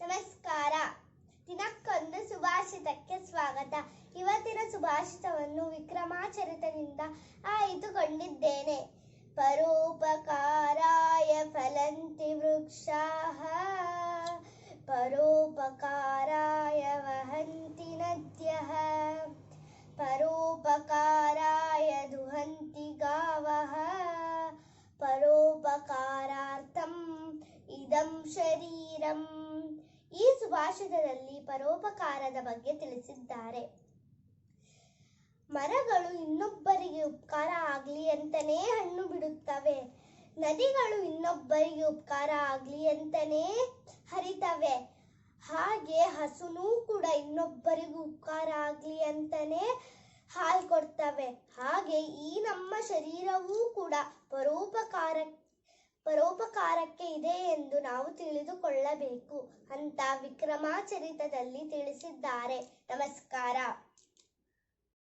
ನಮಸ್ಕಾರ. ದಿನಕ್ಕೊಂದು ಸುಭಾಷಿತಕ್ಕೆ ಸ್ವಾಗತ. ಇವತ್ತಿನ ಸುಭಾಷಿತವನ್ನು ವಿಕ್ರಮಾಚರಿತದಿಂದ ಆಯ್ದುಕೊಂಡಿದ್ದೇನೆ. ಪರೋಪಕಾರಾಯ ಫಲಂತಿ ವೃಕ್ಷಾಃ ಪರೋಪಕಾರಾಯ ವಹಂತಿ ನದ್ಯಃ ಪರೋಪಕಾರಾಯ ದುಹಂತಿ ಗಾವಃ ಪರೋಪಕಾರಾರ್ಥಂ ಇದಂ ಶರೀರಂ. ಈ ಸುಭಾಷಿತದಲ್ಲಿ ಪರೋಪಕಾರದ ಬಗ್ಗೆ ತಿಳಿಸಿದ್ದಾರೆ. ಮರಗಳು ಇನ್ನೊಬ್ಬರಿಗೆ ಉಪಕಾರ ಆಗಲಿ ಅಂತಲೇ ಹಣ್ಣು ಬಿಡುತ್ತವೆ. ನದಿಗಳು ಇನ್ನೊಬ್ಬರಿಗೆ ಉಪಕಾರ ಆಗಲಿ ಅಂತಲೇ ಹರಿತವೆ. ಹಾಗೆ ಹಸುನೂ ಕೂಡ ಇನ್ನೊಬ್ಬರಿಗೂ ಉಪಕಾರ ಆಗಲಿ ಅಂತಲೇ ಹಾಲು ಕೊಡ್ತವೆ ಹಾಗೆ ಈ ನಮ್ಮ ಶರೀರವೂ ಕೂಡ ಪರೋಪಕಾರ ಪರೋಪಕಾರಕ್ಕೆ ಇದೆ ಎಂದು ನಾವು ತಿಳಿದುಕೊಳ್ಳಬೇಕು ಅಂತ ವಿಕ್ರಮಾಚರಿತದಲ್ಲಿ ತಿಳಿಸಿದ್ದಾರೆ. ನಮಸ್ಕಾರ.